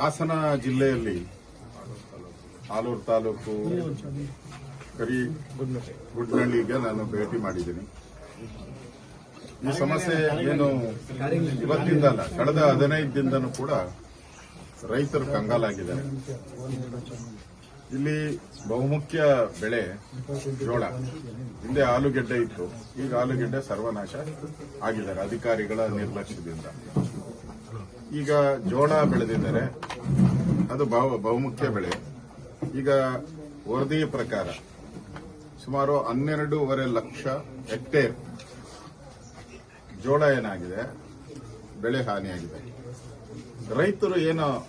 ಹಾಸನ ಜಿಲ್ಲೆಯಲ್ಲಿ ಆಲೂರು ತಾಲೂಕು ಕರಿ ಗುಡ್ನಳ್ಳಿಗೆ ನಾನು ಭೇಟಿ ಮಾಡಿದ್ದೀನಿ. ಈ ಸಮಸ್ಯೆ ಏನು ಇವತ್ತಿಂದ ಅಲ್ಲ ಕಳೆದ ಹದಿನೈದು ದಿನದೂ ಕೂಡ ರೈತರು ಕಂಗಾಲಾಗಿದ್ದಾರೆ. ಇಲ್ಲಿ ಬಹುಮುಖ್ಯ ಬೆಳೆ ಜೋಳ. ಹಿಂದೆ ಆಲೂಗೆಡ್ಡೆ ಇತ್ತು, ಈಗ ಆಲೂಗೆಡ್ಡೆ ಸರ್ವನಾಶ ಆಗಿದ್ದಾರೆ ಅಧಿಕಾರಿಗಳ ನಿರ್ಲಕ್ಷ್ಯದಿಂದ. ಈಗ ಜೋಳ ಬೆಳೆದಿದ್ದಾರೆ. ಅದು ಬಹು- ಬಹುಮುಖ್ಯ ಬೆಳೆ. ಈಗ ವರದಿಯ ಪ್ರಕಾರ ಸುಮಾರು ಹನ್ನೆರಡೂವರೆ ಲಕ್ಷ ಹೆಕ್ಟೇರ್ ಜೋಳ ಏನಾಗಿದೆ? ಬೆಳೆ ಹಾನಿಯಾಗಿದೆ. ರೈತರು ಏನು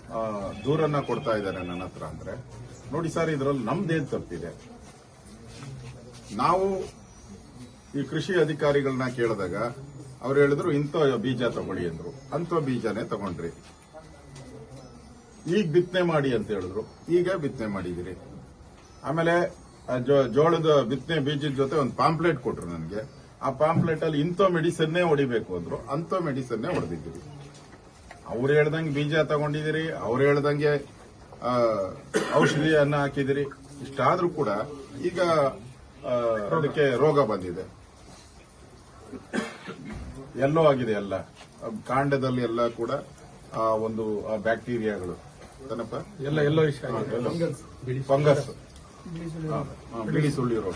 ದೂರನ್ನ ಕೊಡ್ತಾ ಇದ್ದಾರೆ ನನ್ನ ಹತ್ರ ಅಂದ್ರೆ, ನೋಡಿ ಸರ್, ಇದರಲ್ಲಿ ನಮ್ದೇನ್ ತಪ್ಪಿದೆ? ನಾವು ಈ ಕೃಷಿ ಅಧಿಕಾರಿಗಳನ್ನ ಕೇಳಿದಾಗ ಅವ್ರು ಹೇಳಿದ್ರು, ಇಂಥ ಬೀಜ ತಗೊಳ್ಳಿ ಅಂದ್ರು ಅಂಥ ಬೀಜನೇ ತಗೊಂಡ್ರಿ. ಈಗ ಬಿತ್ತನೆ ಮಾಡಿ ಅಂತ ಹೇಳಿದ್ರು. ಈಗ ಬಿತ್ತನೆ ಮಾಡಿದಿರಿ ಆಮೇಲೆ ಜೋಳದ ಬಿತ್ತನೆ ಬೀಜದ ಜೊತೆ ಒಂದು ಪಾಂಪ್ಲೆಟ್ ಕೊಟ್ರು ನನಗೆ. ಆ ಪಾಂಪ್ಲೆಟ್ ಅಲ್ಲಿ ಇಂಥ ಮೆಡಿಸನ್ನೇ ಹೊಡಿಬೇಕು ಅಂದ್ರು. ಅಂಥ ಮೆಡಿಸನ್ನೇ ಹೊಡೆದಿದ್ದೀರಿ. ಅವ್ರು ಹೇಳ್ದಂಗೆ ಬೀಜ ತಗೊಂಡಿದ್ದೀರಿ, ಅವ್ರು ಹೇಳ್ದಂಗೆ ಔಷಧಿಯನ್ನ ಹಾಕಿದಿರಿ ಇಷ್ಟಾದ್ರೂ ಕೂಡ ಈಗ ಅದಕ್ಕೆ ರೋಗ ಬಂದಿದೆ. ಎಲ್ಲೋ ಆಗಿದೆ ಎಲ್ಲ. ಕಾಂಡದಲ್ಲಿ ಎಲ್ಲ ಕೂಡ ಆ ಒಂದು ಬ್ಯಾಕ್ಟೀರಿಯಾಗಳು. ಏನಪ್ಪ? ಎಲ್ಲ ಎಲ್ಲೋ ಫಂಗಸ್ ಬಿಳಿ ಸುಳ್ಳಿ. ರೋಗ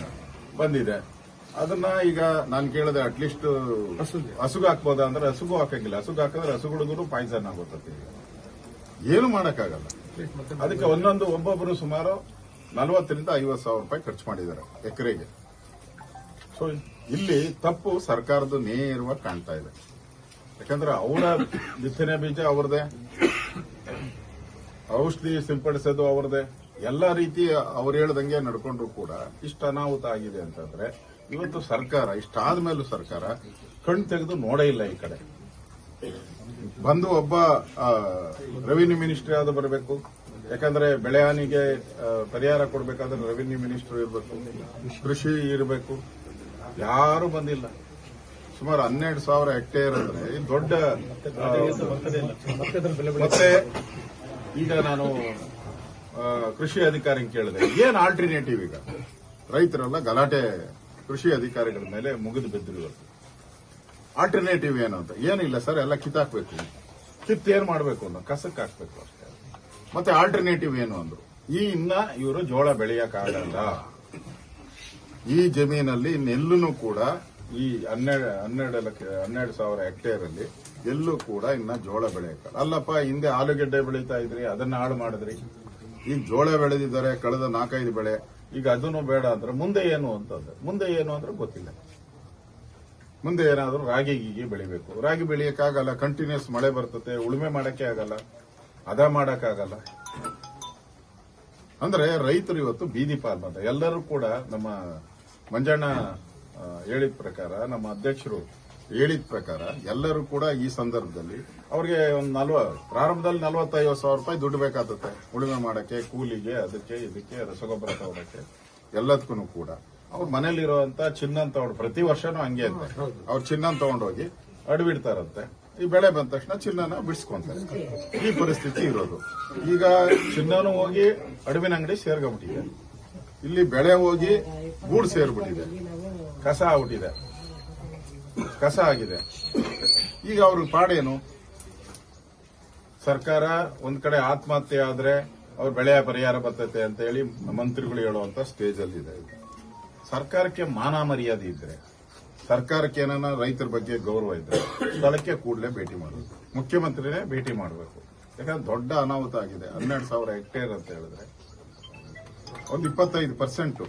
ಬಂದಿದೆ. ಅದನ್ನ ಈಗ ನಾನು ಕೇಳಿದೆ ಅಟ್ಲೀಸ್ಟ್ ಹಸುಗೆ. ಹಸುಗು ಹಾಕ್ಬೋದಾ ಅಂದ್ರೆ ಹಸುಗು ಹಾಕಂಗಿಲ್ಲ. ಹಸುಗು ಹಾಕಿದ್ರೆ ಹಸುಗಳಿಗೂ ಪಾಯ್ಸನ್ ಆಗುತ್ತೆ. ಏನು ಮಾಡಕ್ಕಾಗಲ್ಲ. ಅದಕ್ಕೆ ಒಂದೊಂದು ಒಬ್ಬೊಬ್ಬರು ಸುಮಾರು ನಲವತ್ತರಿಂದ ಐವತ್ತು ಸಾವಿರ ರೂಪಾಯಿ ಖರ್ಚು ಮಾಡಿದ್ದಾರೆ ಎಕರೆಗೆ. ಸೊ ಇಲ್ಲಿ ತಪ್ಪು ಸರ್ಕಾರದ ನೇರವಾಗಿ ಕಾಣ್ತಾ ಇದೆ. ಯಾಕಂದ್ರೆ ಅವರ ಬಿತ್ತನೆ ಬೀಜ ಅವ್ರದೇ ಔಷಧಿ ಸಿಂಪಡಿಸೋದು ಅವ್ರದೇ ಎಲ್ಲ ರೀತಿ ಅವ್ರು ಹೇಳ್ದಂಗೆ ನಡ್ಕೊಂಡ್ರು ಕೂಡ ಇಷ್ಟ ಅನಾಹುತ ಆಗಿದೆ ಅಂತಂದ್ರೆ ಇವತ್ತು ಸರ್ಕಾರ ಇಷ್ಟಾದ ಮೇಲೂ ಸರ್ಕಾರ ಕಣ್ ತೆಗೆದು ನೋಡೇ ಇಲ್ಲ ಈ ಕಡೆ. ಬಂದು ಒಬ್ಬ ರೆವಿನ್ಯೂ ಮಿನಿಸ್ಟ್ರಿ ಆದ ಬರಬೇಕು. ಯಾಕಂದ್ರೆ ಬೆಳೆ ಹಾನಿಗೆ ಪರಿಹಾರ ಕೊಡಬೇಕಾದ್ರೆ ರೆವಿನ್ಯೂ ಮಿನಿಸ್ಟರ್ ಇರಬೇಕು. ಕೃಷಿ ಇರಬೇಕು. ಯಾರು ಬಂದಿಲ್ಲ. ಸುಮಾರು ಹನ್ನೆರಡು ಸಾವಿರ ಹೆಕ್ಟೇರ್ ಅಂದ್ರೆ ದೊಡ್ಡ ಮತ್ತೆ ಈಗ ನಾನು ಕೃಷಿ ಅಧಿಕಾರಿ ಕೇಳಿದೆ. ಏನ್ ಆಲ್ಟರ್ನೇಟಿವ್ ಈಗ? ರೈತರೆಲ್ಲ ಗಲಾಟೆ ಕೃಷಿ ಅಧಿಕಾರಿಗಳ ಮೇಲೆ ಮುಗಿದು ಬಿದ್ದರು ಇವತ್ತು ಆಲ್ಟರ್ನೇಟಿವ್ ಏನು ಅಂತ? ಏನಿಲ್ಲ ಸರ್ ಎಲ್ಲ ಕಿತ್ತಾಕ್ಬೇಕು. ಕಿತ್ತು ಏನ್ ಮಾಡಬೇಕು ಅನ್ನೋ ಕಸಕ್ಕೆ ಹಾಕ್ಬೇಕು ಅಷ್ಟೇ. ಮತ್ತೆ ಆಲ್ಟರ್ನೇಟಿವ್ ಏನು ಅಂದ್ರು? ಈ ಇನ್ನ ಇವರು ಜೋಳ ಬೆಳೆಯಕ್ಕಾಗಲ್ಲ ಈ ಜಮೀನಲ್ಲಿ ಇನ್ನೆಲ್ಲೂ ಕೂಡ ಈ ಹನ್ನೆರಡು ಹನ್ನೆರಡು ಲಕ್ಷ, ಹನ್ನೆರಡು ಸಾವಿರ ಹೆಕ್ಟೇರ್ ಅಲ್ಲಿ ಎಲ್ಲೂ ಕೂಡ ಇನ್ನ ಜೋಳ ಬೆಳೆಯಕ್ಕ ಅಲ್ಲಪ್ಪ, ಹಿಂದೆ ಆಲೂಗೆಡ್ಡೆ ಬೆಳೀತಾ ಇದ್ರಿ, ಅದನ್ನ ಹಾಳು ಮಾಡಿದ್ರಿ. ಈಗ ಜೋಳ ಬೆಳೆದಿದ್ದಾರೆ, ಕಳೆದ ನಾಲ್ಕೈದು ಬೆಳೆ. ಈಗ ಅದನ್ನು ಬೇಡ ಅಂದ್ರೆ ಮುಂದೆ ಏನು ಅಂತಂದ್ರೆ, ಮುಂದೆ ಏನು ಅಂದ್ರೆ ಗೊತ್ತಿಲ್ಲ. ಮುಂದೆ ಏನಾದ್ರೂ ರಾಗಿ, ಗೀಗಿ ಬೆಳಿಬೇಕು. ರಾಗಿ ಬೆಳೆಯಕ್ಕಾಗಲ್ಲ ಕಂಟಿನ್ಯೂಸ್ ಮಳೆ ಬರ್ತತೆ, ಉಳುಮೆ ಮಾಡಕ್ಕೆ ಆಗಲ್ಲ ಅದ ಮಾಡಕ್ಕಾಗಲ್ಲ. ಅಂದ್ರೆ ರೈತರು ಇವತ್ತು ಬೀದಿ ಪಾಲ್ ಬಂದ. ಎಲ್ಲರೂ ಕೂಡ ನಮ್ಮ ಮಂಜಣ್ಣ ಹೇಳಿದ ಪ್ರಕಾರ, ನಮ್ಮ ಅಧ್ಯಕ್ಷರು ಹೇಳಿದ ಪ್ರಕಾರ ಎಲ್ಲರೂ ಕೂಡ ಈ ಸಂದರ್ಭದಲ್ಲಿ ಅವ್ರಿಗೆ ಒಂದು ನಲ್ವ, ಪ್ರಾರಂಭದಲ್ಲಿ ನಲವತ್ತೈವತ್ತು ಸಾವಿರ ರೂಪಾಯಿ ದುಡ್ಡು ಬೇಕಾಗುತ್ತೆ ಉಳುಮೆ ಮಾಡಕ್ಕೆ, ಕೂಲಿಗೆ, ಅದಕ್ಕೆ ಇದಕ್ಕೆ, ರಸಗೊಬ್ಬರ ತಗೊಳಕ್ಕೆ ಎಲ್ಲದಕ್ಕೂ ಕೂಡ. ಅವ್ರ ಮನೇಲಿರುವಂತ ಚಿನ್ನ ತಗೊಂಡು ಪ್ರತಿ ವರ್ಷನೂ ಹಂಗೆ ಅಂತ. ಅವ್ರು ಚಿನ್ನ ತಗೊಂಡೋಗಿ ಅಡ್ಬಿಡ್ತಾರಂತೆ. ಈ ಬೆಳೆ ಬಂದ ತಕ್ಷಣ ಚಿನ್ನನ ಬಿಡಿಸ್ಕೊಂತಾರೆ. ಈ ಪರಿಸ್ಥಿತಿ ಇರೋದು. ಈಗ ಚಿನ್ನನೂ ಹೋಗಿ ಅಡವಿನ ಅಂಗಡಿ ಸೇರ್ಕೊಂಡ್ಬಿಟ್ಟಿದೆ. ಇಲ್ಲಿ ಬೆಳೆ ಹೋಗಿ ಗೂಡು ಸೇರ್ಬಿಟ್ಟಿದೆ. ಕಸ ಆಗ್ಬಿಟ್ಟಿದೆ. ಕಸ ಆಗಿದೆ. ಈಗ ಅವ್ರ ಪಾಡೇನು? ಸರ್ಕಾರ ಒಂದ್ ಕಡೆ ಆತ್ಮಹತ್ಯೆ ಆದ್ರೆ ಅವ್ರ ಬೆಳೆಯ ಪರಿಹಾರ ಬರ್ತೈತೆ ಅಂತ ಹೇಳಿ ಮಂತ್ರಿಗಳು ಹೇಳುವಂತ ಸ್ಟೇಜ್ ಅಲ್ಲಿ ಇದೆ. ಸರ್ಕಾರಕ್ಕೆ ಮಾನ ಮರ್ಯಾದೆ ಇದ್ರೆ, ಸರ್ಕಾರಕ್ಕೆ ಏನಾನ ರೈತರ ಬಗ್ಗೆ ಗೌರವ ಇದ್ರೆ ಸ್ಥಳಕ್ಕೆ ಕೂಡಲೇ ಭೇಟಿ ಮಾಡಬೇಕು. ಮುಖ್ಯಮಂತ್ರಿನೇ ಭೇಟಿ ಮಾಡಬೇಕು. ಯಾಕಂದ್ರೆ ದೊಡ್ಡ ಅನಾಹುತ ಆಗಿದೆ. ಹನ್ನೆರಡು ಸಾವಿರ ಹೆಕ್ಟೇರ್ ಅಂತ ಹೇಳಿದ್ರೆ ಒಂದು ಇಪ್ಪತ್ತೈದು ಪರ್ಸೆಂಟ್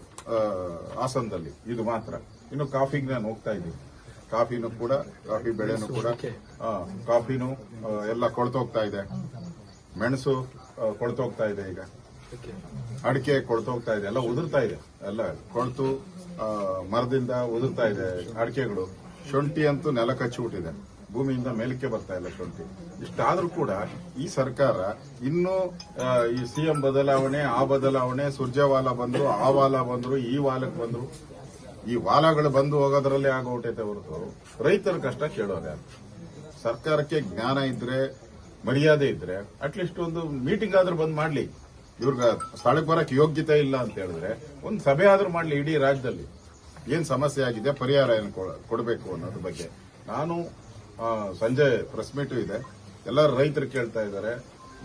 ಹಾಸನದಲ್ಲಿ. ಇದು ಮಾತ್ರ. ಇನ್ನು ಕಾಫಿಗೆ ನಾನು ಹೋಗ್ತಾ ಇದ್ದೀನಿ. ಕಾಫಿನೂ ಕೂಡ ಕಾಫಿ ಬೆಳೆನೂ ಕೂಡ ಕಾಫಿನೂ ಎಲ್ಲ ಕೊಳ್ತೋಗ್ತಾ ಇದೆ. ಮೆಣಸು ಕೊಳ್ತೋಗ್ತಾ ಇದೆ ಈಗ. ಅಡಿಕೆ ಕೊಳ್ತೋಗ್ತಾ ಇದೆ. ಎಲ್ಲ ಉದುರ್ತಾ ಇದೆ. ಎಲ್ಲ ಕೊಳ್ತು ಮರದಿಂದ ಉದುರ್ತಾ ಇದೆ ಅಡಿಕೆಗಳು. ಶುಂಠಿ ಅಂತೂ ನೆಲ ಕಚ್ಚಿಬಿಟ್ಟಿದೆ ಭೂಮಿಯಿಂದ ಮೇಲಕ್ಕೆ ಬರ್ತಾ ಇಲ್ಲ ಶುಂಠಿ. ಇಷ್ಟಾದ್ರೂ ಕೂಡ ಈ ಸರ್ಕಾರ ಇನ್ನೂ ಈ ಸಿಎಂ ಬದಲಾವಣೆ, ಆ ಬದಲಾವಣೆ ಸುರ್ಜವಾಲ ಬಂದ್ರು, ಆ ವಾಲ ಬಂದ್ರು, ಈ ವಾಲಕ್ಕೆ ಬಂದ್ರು, ಈ ವಾಲಗಳು ಬಂದು ಹೋಗೋದ್ರಲ್ಲಿ ಆಗೋಟೈತೆ ಹೊರತು. ರೈತರ ಕಷ್ಟ ಕೇಳೋದೆ ಸರ್ಕಾರಕ್ಕೆ ಜ್ಞಾನ ಇದ್ರೆ, ಮರ್ಯಾದೆ ಇದ್ರೆ ಅಟ್ಲೀಸ್ಟ್ ಒಂದು ಮೀಟಿಂಗ್ ಆದ್ರೂ ಬಂದ್ ಮಾಡ್ಲಿ. ಇವ್ರಿಗೆ ಸ್ಥಳಕ್ಕೆ ಬರಕ್ಕೆ ಯೋಗ್ಯತೆ ಇಲ್ಲ ಅಂತ ಹೇಳಿದ್ರೆ, ಒಂದು ಸಭೆ ಆದ್ರೂ ಮಾಡ್ಲಿ ಇಡೀ ರಾಜ್ಯದಲ್ಲಿ. ಏನ್ ಸಮಸ್ಯೆ ಆಗಿದೆ, ಪರಿಹಾರ ಏನು ಕೊಡಬೇಕು ಅನ್ನೋದ್ರ ಬಗ್ಗೆ. ನಾನು ಸಂಜೆ ಪ್ರೆಸ್ ಮೀಟು ಇದೆ. ಎಲ್ಲರೂ ರೈತರು ಕೇಳ್ತಾ ಇದ್ದಾರೆ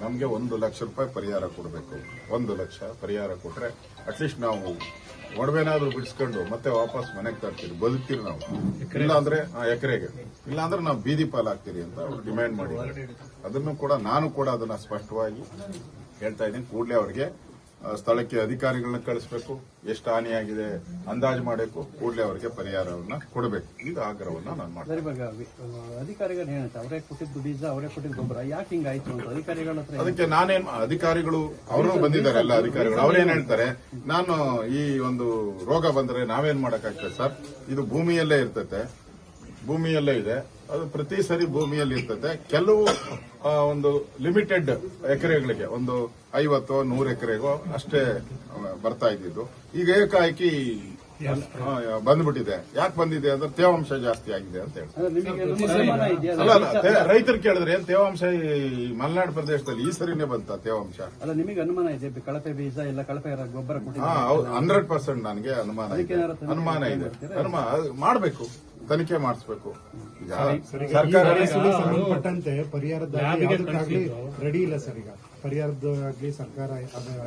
ನಮಗೆ ಒಂದು ಲಕ್ಷ ರೂಪಾಯಿ ಪರಿಹಾರ ಕೊಡಬೇಕು. ಒಂದು ಲಕ್ಷ ಪರಿಹಾರ ಕೊಟ್ಟರೆ ಅಟ್ಲೀಸ್ಟ್ ನಾವು ಒಡವೆನಾದ್ರೂ ಬಿಡಿಸ್ಕೊಂಡು ಮತ್ತೆ ವಾಪಸ್ ಮನೆಗೆ ತರ್ತೀವಿ. ಬದುಕ್ತೀರಿ ನಾವು. ಇಲ್ಲ ಅಂದ್ರೆ ಎಕರೆಗೆ. ಇಲ್ಲಾಂದ್ರೆ ನಾವು ಬೀದಿ ಪಾಲಾಗ್ತೀರಿ ಅಂತ ಅವ್ರು ಡಿಮ್ಯಾಂಡ್ ಮಾಡಿದ್ದಾರೆ. ಅದನ್ನು ಕೂಡ ನಾನು ಕೂಡ ಅದನ್ನ ಸ್ಪಷ್ಟವಾಗಿ ಹೇಳ್ತಾ ಇದ್ದೀನಿ. ಕೂಡಲೇ ಅವರಿಗೆ ಸ್ಥಳಕ್ಕೆ ಅಧಿಕಾರಿಗಳನ್ನ ಕಳಿಸಬೇಕು ಎಷ್ಟು ಹಾನಿಯಾಗಿದೆ ಅಂದಾಜು ಮಾಡಬೇಕು ಕೂಡಲೇ ಅವರಿಗೆ ಪರಿಹಾರವನ್ನ ಕೊಡಬೇಕು. ಇದು ಆಗ್ರಹವನ್ನ ನಾನು ಮಾಡ್ತೀನಿ. ಅಧಿಕಾರಿಗಳು ಏನಂತ ಅವರೇ ಕೊಟ್ಟಿದ್ದು ಬೀಜ ಅವರೇ ಕೊಟ್ಟಿದ್ದು ಗೊಬ್ಬರ. ಯಾಕೆ ಹಿಂಗಾಯ್ತು ಅಂತ ಅಧಿಕಾರಿಗಳ ಹತ್ರ ಅದಕ್ಕೆ ನಾನೇನ್ ಅಧಿಕಾರಿಗಳು ಅವರು ಬಂದಿದ್ದಾರೆ ಎಲ್ಲ ಅಧಿಕಾರಿಗಳು. ಅವ್ರೇನ್ ಹೇಳ್ತಾರೆ? ನಾನು ಈ ಒಂದು ರೋಗ ಬಂದ್ರೆ ನಾವೇನ್ ಮಾಡಕ್ಕಾಗ್ತದೆ ಸರ್? ಇದು ಭೂಮಿಯಲ್ಲೇ ಇರ್ತೈತೆ. ಭೂಮಿಯಲ್ಲೇ ಇದೆ. ಅದು ಪ್ರತಿ ಸರಿ ಭೂಮಿಯಲ್ಲಿ ಇರ್ತದೆ. ಕೆಲವು ಒಂದು ಲಿಮಿಟೆಡ್ ಎಕರೆಗಳಿಗೆ ಒಂದು ಐವತ್ತು ನೂರು ಎಕರೆಗೋ ಅಷ್ಟೇ ಬರ್ತಾ ಇದ್ದಿದ್ದು. ಈಗ ಏಕಾಏಕಿ ಬಂದ್ಬಿಟ್ಟಿದೆ. ಯಾಕೆ ಬಂದಿದೆ ಅಂದ್ರೆ ತೇವಾಂಶ ಜಾಸ್ತಿ ಆಗಿದೆ ಅಂತ ಹೇಳಿ. ಅಲ್ಲ ಅಲ್ಲ ರೈತರು ಕೇಳಿದ್ರೆ ಏನ್ ತೇವಾಂಶ ಈ ಮಲೆನಾಡು ಪ್ರದೇಶದಲ್ಲಿ ಈ ಸರಿನೇ ಬಂತ ತೇವಾಂಶ? ಅಲ್ಲ ನಿಮಗೆ ಅನುಮಾನ ಇದೆ ಕಳಪೆ ಬೀಜ ಇಲ್ಲ ಕಳಪೆ ಗೊಬ್ಬರ ಹಂಡ್ರೆಡ್ ಪರ್ಸೆಂಟ್ ನನಗೆ ಅನುಮಾನ ಇದೆ. ಅನುಮಾನ ಇದೆ? ಅನುಮಾನ ಮಾಡ್ಬೇಕು. ತನಿಖೆ ಮಾಡಿಸ್ಬೇಕು. ಈಗ ಸರ್ಕಾರ ಸಂಬಂಧಪಟ್ಟಂತೆ ಪರಿಹಾರದ ಯಾವುದಕ್ಕಾಗ್ಲಿ ರೆಡಿ ಇಲ್ಲ ಸರ್ ಈಗ. ಪರಿಹಾರದಾಗ್ಲಿ ಸರ್ಕಾರ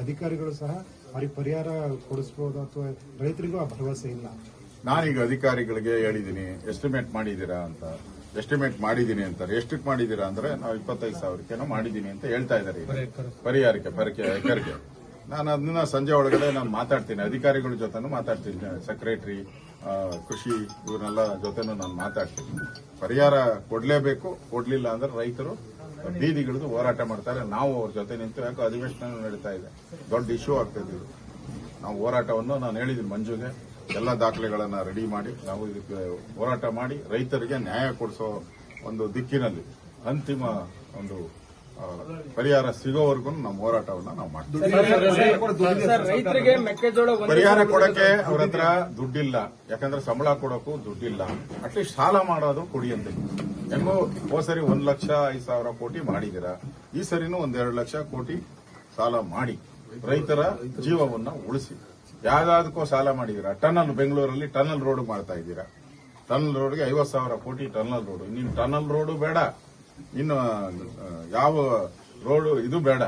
ಅಧಿಕಾರಿಗಳು ಸಹ ಅವ್ರಿಗೆ ಪರಿಹಾರ ಕೊಡಿಸ್ಬೋದು ಅಥವಾ ರೈತರಿಗೂ ಆ ಭರವಸೆ ಇಲ್ಲ. ನಾನೀಗ ಅಧಿಕಾರಿಗಳಿಗೆ ಹೇಳಿದ್ದೀನಿ ಎಸ್ಟಿಮೇಟ್ ಮಾಡಿದೀರಾ ಅಂತ. ಎಸ್ಟಿಮೇಟ್ ಮಾಡಿದ್ದೀನಿ ಅಂತಾರೆ. ಎಷ್ಟಕ್ಕೆ ಮಾಡಿದ್ದೀರಾ ಅಂದ್ರೆ ನಾವು ಇಪ್ಪತ್ತೈದು ಸಾವಿರಕ್ಕೇನೋ ಮಾಡಿದ್ದೀನಿ ಅಂತ ಹೇಳ್ತಾ ಇದ್ದಾರೆ ಪರಿಹಾರಕ್ಕೆ ಪರಕೆ ಎಕರೆಗೆ. ನಾನು ಅದನ್ನ ಸಂಜೆ ಒಳಗಡೆ ನಾನು ಮಾತಾಡ್ತೀನಿ ಅಧಿಕಾರಿಗಳ ಜೊತೆ ಮಾತಾಡ್ತೀನಿ ಸೆಕ್ರೆಟರಿ ಕೃಷಿ ಇವರೆಲ್ಲ ಜೊತೆನೂ ನಾನು ಮಾತಾಡ್ತೀನಿ. ಪರಿಹಾರ ಕೊಡಲೇಬೇಕು, ಕೊಡಲಿಲ್ಲ ಅಂದ್ರೆ ರೈತರು ಬೀದಿಗಿಳಿದು ಹೋರಾಟ ಮಾಡ್ತಾರೆ. ನಾವು ಅವ್ರ ಜೊತೆ ನಿಂತು ಯಾಕೋ ಅಧಿವೇಶನ ನಡೀತಾ ಇದೆ. ದೊಡ್ಡ ಇಶ್ಯೂ ಆಗ್ತದೆ ಇದು. ನಾವು ಹೋರಾಟವನ್ನು ನಾನು ಹೇಳಿದ್ದೀನಿ ಮಂಜುಗೆ. ಎಲ್ಲ ದಾಖಲೆಗಳನ್ನು ರೆಡಿ ಮಾಡಿ ನಾವು ಇದಕ್ಕೆ ಹೋರಾಟ ಮಾಡಿ ರೈತರಿಗೆ ನ್ಯಾಯ ಕೊಡಿಸೋ ಒಂದು ದಿಕ್ಕಿನಲ್ಲಿ ಅಂತಿಮ ಒಂದು ಪರಿಹಾರ ಸಿಗೋವರೆಗೂ ನಮ್ಮ ಹೋರಾಟವನ್ನ ನಾವು ಮಾಡ್ತೀವಿ. ಪರಿಹಾರ ಕೊಡಕ್ಕೆ ಅವ್ರ ಹತ್ರ ದುಡ್ಡಿಲ್ಲ. ಯಾಕಂದ್ರೆ ಸಂಬಳ ಕೊಡಕ್ಕೂ ದುಡ್ಡಿಲ್ಲ. ಅಟ್ಲೀಸ್ಟ್ ಸಾಲ ಮಾಡೋದು ಕೊಡಿ ಅಂತ ಹೆಂಗೋ ಹೋದ್ ಸರಿ ಒಂದ್ ಲಕ್ಷ ಐದು ಸಾವಿರ ಕೋಟಿ ಮಾಡಿದಿರ. ಈ ಸರಿನೂ ಒಂದೆರಡು ಲಕ್ಷ ಕೋಟಿ ಸಾಲ ಮಾಡಿ. ರೈತರ ಜೀವವನ್ನ ಉಳಿಸಿ. ಯಾವ್ದಾದಕ್ಕೋ ಸಾಲ ಮಾಡಿದೀರಾ. ಟನಲ್ ಬೆಂಗಳೂರಲ್ಲಿ ಟನಲ್ ರೋಡ್ ಮಾಡ್ತಾ ಇದ್ದೀರಾ. ಟನಲ್ ರೋಡ್ಗೆ ಐವತ್ತು ಸಾವಿರ ಕೋಟಿ ಟನಲ್ ರೋಡ್. ನೀನು ಟನಲ್ ರೋಡು ಬೇಡ. ಇನ್ನು ಯಾವ ರೋಡು ಇದು ಬೇಡ.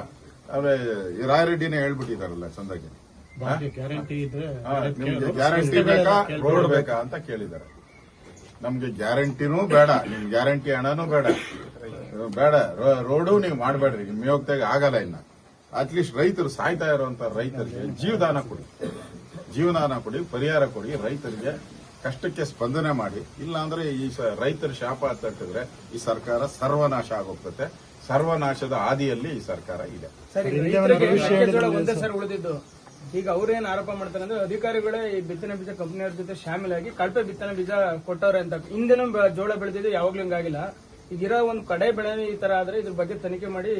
ಆದ್ರೆ ರಾಯರೆಡ್ಡಿನೇ ಹೇಳ್ಬಿಟ್ಟಿದಾರಲ್ಲ ಚಂದಾಗಿ. ನಿಮ್ಗೆ ಗ್ಯಾರಂಟಿ ಬೇಕಾ ರೋಡ್ ಬೇಕಾ ಅಂತ ಕೇಳಿದ್ದಾರೆ. ನಮ್ಗೆ ಗ್ಯಾರಂಟಿನೂ ಬೇಡ ನಿಮ್ ಗ್ಯಾರಂಟಿ ಹಣನೂ ಬೇಡ. ಬೇಡ ರೋಡು ನೀವು ಮಾಡಬೇಡ್ರಿ ನಿಮ್ ಯೋಗ್ದಾಗ ಆಗಲ್ಲ ಇನ್ನ. ಅಟ್ಲೀಸ್ಟ್ ರೈತರು ಸಾಯ್ತಾ ಇರುವಂತ ರೈತರಿಗೆ ಜೀವದಾನ ಕೊಡಿ. ಜೀವದಾನ ಕೊಡಿ ಪರಿಹಾರ ಕೊಡಿ ರೈತರಿಗೆ. ಕಷ್ಟಕ್ಕೆ ಸ್ಪಂದನೆ ಮಾಡಿ ಇಲ್ಲ ಅಂದ್ರೆ ಈ ರೈತರ ಶಾಪ ತಟ್ಟಿದ್ರೆ ಈ ಸರ್ಕಾರ ಸರ್ವನಾಶ ಆಗೋಗ್ತದೆ ಸರ್ವನಾಶದ ಹಾದಿಯಲ್ಲಿ ಈ ಸರ್ಕಾರ ಇದೆ. ಒಂದು ಸರ್ ಉಳಿದಿದ್ದು. ಈಗ ಅವ್ರೇನ್ ಆರೋಪ ಮಾಡ್ತಾರೆ ಅಂದ್ರೆ ಅಧಿಕಾರಿಗಳೇ ಈ ಬಿತ್ತನೆ ಬೀಜ ಕಂಪನಿಯವ್ರ ಜೊತೆ ಶಾಮಿಲಾಗಿ ಕಳಪೆ ಬಿತ್ತನೆ ಬೀಜ ಕೊಟ್ಟವ್ರೆ ಅಂತ. ಹಿಂದೆನೂ ಜೋಳ ಬೆಳೆದಿದ್ದು ಯಾವಾಗ್ಲೂ ಈಗ ಈಗಿರೋ ಒಂದು ಕಡೆ ಬೆಳೆ ಈ ತರ ಆದ್ರೆ ಇದ್ರ ಬಗ್ಗೆ ತನಿಖೆ ಮಾಡಿ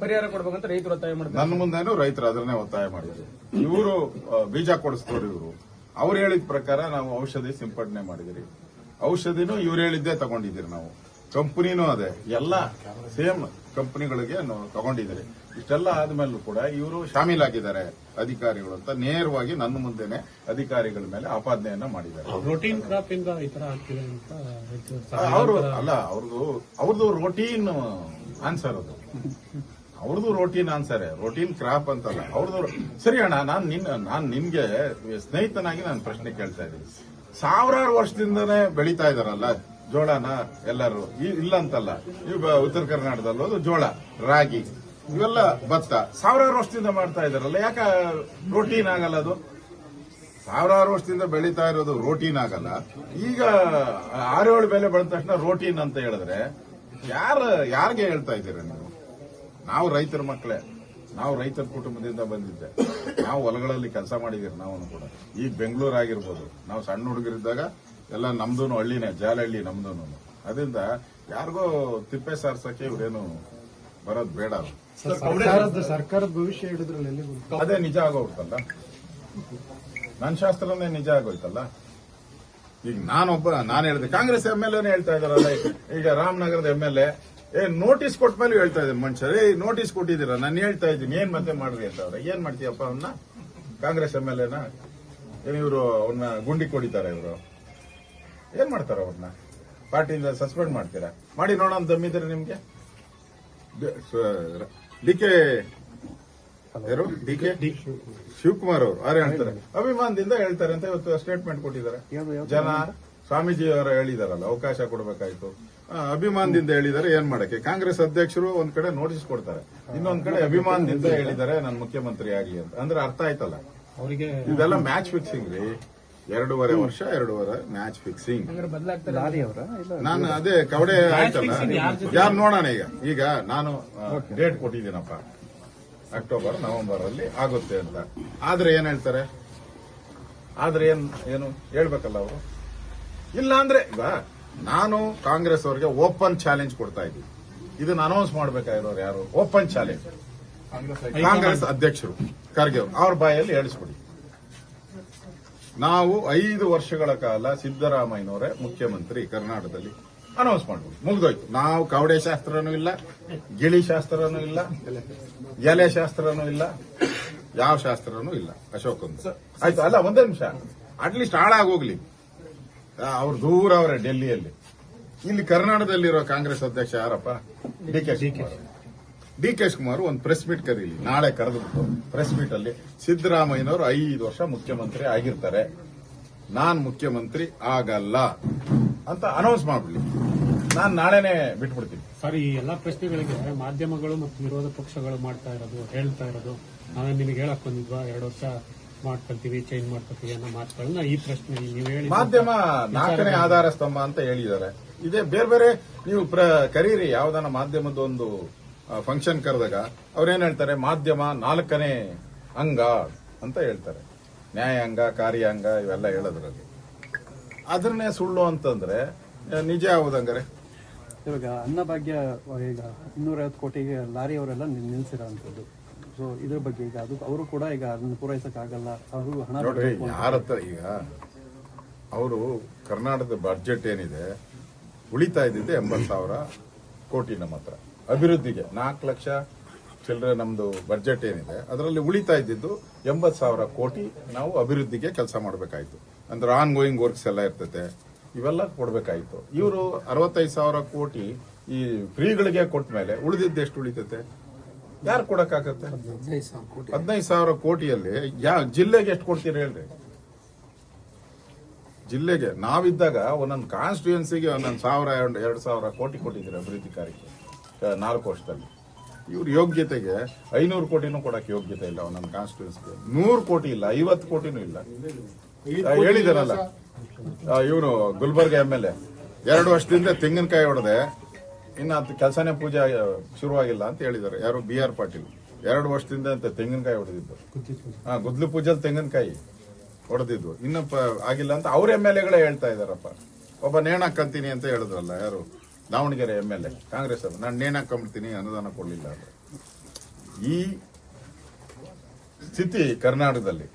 ಪರಿಹಾರ ಕೊಡ್ಬೇಕಂತ ರೈತರು ಒತ್ತಾಯ ಮಾಡ್ತಾರೆ. ನನ್ನ ಮುಂದೆನೂ ರೈತರು ಅದನ್ನೇ ಒತ್ತಾಯ ಮಾಡಿದ್ರು ಇವರು ಬೀಜ ಕೊಡಿಸ್ತವ್ರು ಇವರು. ಅವ್ರು ಹೇಳಿದ ಪ್ರಕಾರ ನಾವು ಔಷಧಿ ಸಿಂಪಡಣೆ ಮಾಡಿದಿರಿ. ಔಷಧಿನೂ ಇವ್ರು ಹೇಳಿದ್ದೇ ತಗೊಂಡಿದ್ದೀರಿ ನಾವು. ಕಂಪನಿನೂ ಅದೇ. ಎಲ್ಲ ಸೇಮ್ ಕಂಪನಿಗಳಿಗೆ ನಾವು ತಗೊಂಡಿದ್ದೀರಿ. ಇಷ್ಟೆಲ್ಲ ಆದ್ಮೇಲೂ ಕೂಡ ಇವರು ಶಾಮೀಲಾಗಿದ್ದಾರೆ ಅಧಿಕಾರಿಗಳು ಅಂತ ನೇರವಾಗಿ ನನ್ನ ಮುಂದೆನೆ ಅಧಿಕಾರಿಗಳ ಮೇಲೆ ಆಪಾದನೆಯನ್ನ ಮಾಡಿದ್ದಾರೆ. ರೋಟೀನ್ ಕ್ರಾಪ್ ಇಂದ ಈ ತರ ಅವರು ಅಲ್ಲ ಅವ್ರದ್ದು ಅವ್ರದ್ದು ರೋಟೀನ್ ಆನ್ಸರ್ ಅದು. ಅವ್ರದ್ದು ರೋಟೀನ್ ಆನ್ಸರ್ ರೋಟೀನ್ ಕ್ರಾಪ್ ಅಂತಲ್ಲ. ಅವ್ರದ್ದು ಸರಿ ಅಣ್ಣ, ನಾನು ನಿನ್ನ, ನಾನು ನಿಮ್ಗೆ ಸ್ನೇಹಿತನಾಗಿ ನಾನು ಪ್ರಶ್ನೆ ಕೇಳ್ತಾ ಇದ್ದೀನಿ. ಸಾವಿರಾರು ವರ್ಷದಿಂದನೇ ಬೆಳೀತಾ ಇದಾರಲ್ಲ ಜೋಳನ ಎಲ್ಲರೂ. ಇಲ್ಲ ಅಂತಲ್ಲ ಈಗ ಉತ್ತರ ಕರ್ನಾಟಕದಲ್ಲೂ ಅದು ಜೋಳ, ರಾಗಿ, ಇವೆಲ್ಲ ಭತ್ತ. ಸಾವಿರಾರು ವರ್ಷದಿಂದ ಮಾಡ್ತಾ ಇದಾರಲ್ಲ ಯಾಕ ರೋಟೀನ್ ಆಗಲ್ಲ ಅದು? ಸಾವಿರಾರು ವರ್ಷದಿಂದ ಬೆಳೀತಾ ಇರೋದು ರೋಟೀನ್ ಆಗಲ್ಲ. ಈಗ ಆರೇಳು ಬೆಲೆ ಬಂದ ತಕ್ಷಣ ರೋಟೀನ್ ಅಂತ ಹೇಳಿದ್ರೆ, ಯಾರು, ಯಾರಿಗೆ ಹೇಳ್ತಾ ಇದ್ದೀರಾ ನಾವು ರೈತರ ಮಕ್ಕಳೇ ನಾವು ರೈತರ ಕುಟುಂಬದಿಂದ ಬಂದಿದ್ದೆ. ನಾವು ಹೊಲಗಳಲ್ಲಿ ಕೆಲಸ ಮಾಡಿದ್ದೀರಿ ನಾವು ಕೂಡ. ಈಗ ಬೆಂಗಳೂರು ಆಗಿರ್ಬೋದು ನಾವು ಸಣ್ಣ ಹುಡುಗರಿದ್ದಾಗ ಎಲ್ಲ ನಮ್ದೂನು ಹಳ್ಳಿನೇ ಜಾಲಹಳ್ಳಿ ನಮ್ದೂನು. ಅದರಿಂದ ಯಾರಿಗೋ ತಿಪ್ಪೆ ಸಾರ್ಸಕ್ಕೆ ಇವ್ರೇನು ಬರೋದು ಬೇಡ ಸರ್ಕಾರದ ಸರ್ಕಾರದ ಭವಿಷ್ಯ ಹಿಡಿದ್ರಲ್ಲಿ ಅದೇ ನಿಜ ಆಗೋಗ್ತಲ್ಲ ನನ್ನ ಶಾಸ್ತ್ರನೇ ನಿಜ ಆಗೋಯ್ತಲ್ಲ. ಈಗ ನಾನೊಬ್ಬ ನಾನು ಹೇಳಿದೆ ಕಾಂಗ್ರೆಸ್ ಎಂ ಎಲ್ ಎನೇ ಹೇಳ್ತಾ ಇದಾರಲ್ಲ ಈಗ ರಾಮನಗರದ ಎಂ ಎಲ್ ಎ ಏ ನೋಟಿಸ್ ಕೊಟ್ಟ ಮೇಲೆ ಹೇಳ್ತಾ ಇದ್ದೀನಿ ಮನುಷ್ಯರು. ಏ ನೋಟಿಸ್ ಕೊಟ್ಟಿದ್ದೀರಾ? ನಾನು ಹೇಳ್ತಾ ಇದ್ದೀನಿ. ಏನ್ ಮತ್ತೆ ಮಾಡ್ರಿ ಅಂತ ಅವ್ರೆ. ಏನ್ ಮಾಡ್ತೀಯಪ್ಪ ಅವನ್ನ ಕಾಂಗ್ರೆಸ್ ಎಂ ಎಲ್ ಎನ? ಇವರು ಅವನ್ನ ಗುಂಡಿ ಕೊಡಿತಾರೆ ಇವರು? ಏನ್ ಮಾಡ್ತಾರ ಅವ್ರನ್ನ? ಪಾರ್ಟಿಯಿಂದ ಸಸ್ಪೆಂಡ್ ಮಾಡ್ತೀರಾ? ಮಾಡಿ ನೋಡೋಣ ದಮ್ಮಿದ್ರೆ ನಿಮ್ಗೆ. ಡಿ ಕೆ ಯಾರು? D K? ಶಿವಕುಮಾರ್ ಅವರು. ಅವ್ರು ಹೇಳ್ತಾರೆ? ಅಭಿಮಾನದಿಂದ ಹೇಳ್ತಾರೆ ಅಂತ ಇವತ್ತು ಸ್ಟೇಟ್ಮೆಂಟ್ ಕೊಟ್ಟಿದ್ದಾರೆ. ಜನ ಸ್ವಾಮೀಜಿ ಅವರ ಹೇಳಿದಾರಲ್ಲ ಅವಕಾಶ ಕೊಡಬೇಕಾಯ್ತು. ಅಭಿಮಾನದಿಂದ ಹೇಳಿದ್ದಾರೆ ಏನ್ ಮಾಡಕ್ಕೆ? ಕಾಂಗ್ರೆಸ್ ಅಧ್ಯಕ್ಷರು ಒಂದ್ ಕಡೆ ನೋಟಿಸ್ ಕೊಡ್ತಾರೆ. ಇನ್ನೊಂದ್ ಕಡೆ ಅಭಿಮಾನದಿಂದ ಹೇಳಿದ್ದಾರೆ ನಾನು ಮುಖ್ಯಮಂತ್ರಿ ಆಗಿ ಅಂತ. ಅಂದ್ರೆ ಅರ್ಥ ಆಯ್ತಲ್ಲ? ಅವರಿಗೆ ಇದೆಲ್ಲ ಮ್ಯಾಚ್ ಫಿಕ್ಸಿಂಗ್ ರೀ. ಎರಡೂವರೆ ವರ್ಷ ಎರಡೂವರೆ ಮ್ಯಾಚ್ ಫಿಕ್ಸಿಂಗ್ ಹಂಗಾರೆ ಬದಲಾಗ್ತಾರೆ. ಲಾರಿ ಅವರ? ಇಲ್ಲ. ನಾನು ಅದೇ ಕವಡೆ ಆಯ್ತಲ್ಲ? ಯಾರು ನೋಡೋಣ ಈಗ? ಈಗ ನಾನು ಡೇಟ್ ಕೊಟ್ಟಿದ್ದೀನಪ್ಪ. ಅಕ್ಟೋಬರ್ ನವೆಂಬರ್ ಅಲ್ಲಿ ಆಗುತ್ತೆ ಅಂತ. ಆದ್ರೆ ಏನ್ ಹೇಳ್ತಾರೆ? ಆದ್ರೆ ಏನ್ ಏನು ಹೇಳ್ಬೇಕಲ್ಲ ಅವರು? ಇಲ್ಲ ಅಂದ್ರೆ ಈಗ ನಾನು ಕಾಂಗ್ರೆಸ್ ಅವರಿಗೆ ಓಪನ್ ಚಾಲೆಂಜ್ ಕೊಡ್ತಾ ಇದ್ದೀನಿ. ಇದನ್ನ ಅನೌನ್ಸ್ ಮಾಡಬೇಕಾಗಿರೋರು ಯಾರು? Open challenge. ಕಾಂಗ್ರೆಸ್ ಅಧ್ಯಕ್ಷರು ಖರ್ಗೆ ಅವರು. ಅವ್ರ ಬಾಯಲ್ಲಿ ಹೇಳಿಸ್ಬಿಡಿ. ನಾವು ಐದು ವರ್ಷಗಳ ಕಾಲ ಸಿದ್ದರಾಮಯ್ಯನವರೇ ಮುಖ್ಯಮಂತ್ರಿ ಕರ್ನಾಟಕದಲ್ಲಿ ಅನೌನ್ಸ್ ಮಾಡ್ಬೋದು ಮುಗಿದೋಯ್ತು. ನಾವು ಕವಡೆ ಶಾಸ್ತ್ರನೂ ಇಲ್ಲ ಗಿಳಿ ಶಾಸ್ತ್ರನೂ ಇಲ್ಲ ಎಲೆ ಶಾಸ್ತ್ರನೂ ಇಲ್ಲ ಯಾವ ಶಾಸ್ತ್ರನೂ ಇಲ್ಲ. ಅಶೋಕ್ ಅಂತ ಆಯ್ತು ಅಲ್ಲ ಒಂದೇ ನಿಮಿಷ. ಅಟ್ಲೀಸ್ಟ್ ಹಾಳಾಗೋಗ್ಲಿ. ಅವ್ರು ದೂರ ಅವರೇ ಡೆಲ್ಲಿಯಲ್ಲಿ. ಇಲ್ಲಿ ಕರ್ನಾಟಕದಲ್ಲಿರೋ ಕಾಂಗ್ರೆಸ್ ಅಧ್ಯಕ್ಷ ಯಾರಪ್ಪ? D K Shivakumar. D K Shivakumar ಒಂದು ಪ್ರೆಸ್ ಮೀಟ್ ಕರೀಲಿ. ನಾಳೆ ಕರೆದ್ಬಿಟ್ಟು ಪ್ರೆಸ್ ಮೀಟ್ ಅಲ್ಲಿ ಸಿದ್ದರಾಮಯ್ಯನವರು ಐದು ವರ್ಷ ಮುಖ್ಯಮಂತ್ರಿ ಆಗಿರ್ತಾರೆ. ನಾನ್ ಮುಖ್ಯಮಂತ್ರಿ ಆಗಲ್ಲ ಅಂತ ಅನೌನ್ಸ್ ಮಾಡ್ಬಿಡ್ಲಿ. ನಾನು ನಾಳೆನೆ ಬಿಟ್ಬಿಡ್ತೀನಿ. ಸರ್ ಈ ಎಲ್ಲಾ ಪ್ರಶ್ನೆಗಳಿಗೆ ಮಾಧ್ಯಮಗಳು ಮತ್ತು ವಿರೋಧ ಪಕ್ಷಗಳು ಮಾಡ್ತಾ ಇರೋದು ಹೇಳ್ತಾ ಇರೋದು ನಾವೇ ನಿಮಗೆ ಹೇಳಕ್ ಬಂದಿದ್ವಾ? ಎರಡು ವರ್ಷ ಮಾಡ್ಕೊಳ್ತೀವಿ ಚೇಂಜ್ ಮಾಡ್ಕೊಳ್ತೀವಿ ಅನ್ನೋ ಮಾತುಗಳನ್ನ ಈ ಪ್ರಶ್ನೆ ನೀವು ಹೇಳಿ ಮಾಧ್ಯಮ ನಾಲ್ಕನೇ ಆಧಾರ ಸ್ತಂಭ ಅಂತ ಹೇಳಿದ್ದಾರೆ. ಇದೇ ಬೇರೆ ಬೇರೆ ನೀವು ಪ್ರ ಕರೀರಿ ಯಾವ್ದಾನ ಮಾಧ್ಯಮದ ಒಂದು ಫಂಕ್ಷನ್ ಕರೆದಾಗ ಅವ್ರೇನ್ ಹೇಳ್ತಾರೆ? ಮಾಧ್ಯಮ ನಾಲ್ಕನೇ ಅಂಗ ಅಂತ ಹೇಳ್ತಾರೆ. ನ್ಯಾಯಾಂಗ ಕಾರ್ಯಾಂಗ ಇವೆಲ್ಲ ಹೇಳೋದ್ರಲ್ಲಿ. ಅದನ್ನೇ ಸುಳ್ಳು ಅಂತಂದ್ರೆ ನಿಜ ಯಾವುದಂಗಾರೆ ಇವಾಗ ಅನ್ನಭಾಗ್ಯ ಈಗ ಇನ್ನೂರೈವತ್ತು ಕೋಟಿಗೆ ಲಾರಿಯವರೆಲ್ಲ ಅವರೆಲ್ಲ ನಿಲ್ಸಿರೋಂಥದ್ದು. ಸೊ ಇದ್ರ ಬಗ್ಗೆ ಈಗ ಅದು ಅವರು ಕೂಡ ಈಗ ಅದನ್ನ ಪೂರೈಸೋಕ್ಕಾಗಲ್ಲ ಅವರು ಹಣ ನೋಡ್ರಿ ಯಾರ ಹತ್ರ ಈಗ ಅವರು ಕರ್ನಾಟಕದ ಬಜೆಟ್ ಏನಿದೆ ಉಳಿತಾ ಇದ್ದಿದ್ದೆ ಎಂಬತ್ತು ಸಾವಿರ ಕೋಟಿ ನಮ್ಮ ಹತ್ರ. ಅಭಿವೃದ್ಧಿಗೆ ನಾಲ್ಕು ಲಕ್ಷ ಚಿಲ್ಲರೆ ನಮ್ದು ಬಜೆಟ್ ಏನಿದೆ ಅದರಲ್ಲಿ ಉಳಿತಾ ಇದ್ದಿದ್ದು ಎಂಬತ್ತು ಸಾವಿರ ಕೋಟಿ ನಾವು ಅಭಿವೃದ್ಧಿಗೆ ಕೆಲಸ ಮಾಡಬೇಕಾಯ್ತು. ಅಂದ್ರೆ ಆನ್ ಗೋಯಿಂಗ್ ವರ್ಕ್ಸ್ ಎಲ್ಲ ಇರ್ತದೆ ಇವೆಲ್ಲ ಕೊಡಬೇಕಾಯಿತು. ಇವರು ಅರವತ್ತೈದು ಸಾವಿರ ಕೋಟಿ ಈ ಫ್ರೀಗಳಿಗೆ ಕೊಟ್ಟ ಮೇಲೆ ಉಳಿದಿದ್ದೆಷ್ಟು ಉಳಿತೈತೆ? ಯಾರು ಕೊಡಕ್ಕಾಗತ್ತೆ ಹದಿನೈದು ಸಾವಿರ ಕೋಟಿಯಲ್ಲಿ ಯಾ ಜಿಲ್ಲೆಗೆ ಎಷ್ಟು ಕೊಡ್ತೀರಿ ಹೇಳ್ರಿ. ಜಿಲ್ಲೆಗೆ ನಾವಿದ್ದಾಗ ಒಂದೊಂದು ಕಾನ್ಸ್ಟಿಟ್ಯೂನ್ಸಿಗೆ ಒಂದೊಂದು ಸಾವಿರ ಎರಡು ಎರಡು ಸಾವಿರ ಕೋಟಿ ಕೊಟ್ಟಿದ್ದೀರಿ ಅಭಿವೃದ್ಧಿ ಕಾರ್ಯಕ್ಕೆ. ನಾಲ್ಕು ವರ್ಷದಲ್ಲಿ. ಇವ್ರ ಯೋಗ್ಯತೆಗೆ ಐನೂರು ಕೋಟಿನೂ ಕೊಡಕ್ಕೆ ಯೋಗ್ಯತೆ ಇಲ್ಲ ಒಂದೊಂದು ಕಾನ್ಸ್ಟಿಟ್ಯೂನ್ಸಿಗೆ ನೂರು ಕೋಟಿ ಇಲ್ಲ ಐವತ್ತು ಕೋಟಿನೂ ಇಲ್ಲ. ಹೇಳಿದಾರಲ್ಲ. ಇವನು ಗುಲ್ಬರ್ಗ ಎಂ ಎಲ್ ಎ. ಎರಡು ವರ್ಷದಿಂದ ತೆಂಗಿನಕಾಯಿ ಹೊಡೆದೆ. ಇನ್ನು ಅದು ಕೆಲಸನೇ ಪೂಜೆ ಶುರುವಾಗಿಲ್ಲ ಅಂತ ಹೇಳಿದ್ದಾರೆ. ಯಾರು ಬಿ ಆರ್ ಪಾಟೀಲ್. ಎರಡು ವರ್ಷದಿಂದ ಅಂತ ತೆಂಗಿನಕಾಯಿ ಹೊಡೆದಿದ್ದು. ಹಾ, ಗುದ್ಲು ಪೂಜಲ್ ತೆಂಗಿನಕಾಯಿ ಹೊಡೆದಿದ್ದು. ಇನ್ನು ಆಗಿಲ್ಲ ಅಂತ ಅವ್ರ ಎಂ ಎಲ್ ಎಗಳೇ ಹೇಳ್ತಾ ಇದಾರಪ್ಪ ಒಬ್ಬ ನೇಣಾಕಂತೀನಿ ಅಂತ ಹೇಳಿದ್ರಲ್ಲ, ಯಾರು? Davanagere M L A, Congress ಅವರು. ನಾನು ನೇಣಾಕಂಬಿಡ್ತೀನಿ ಅನುದಾನ ಕೊಡಲಿಲ್ಲ ಈ ಸ್ಥಿತಿ ಕರ್ನಾಟಕದಲ್ಲಿ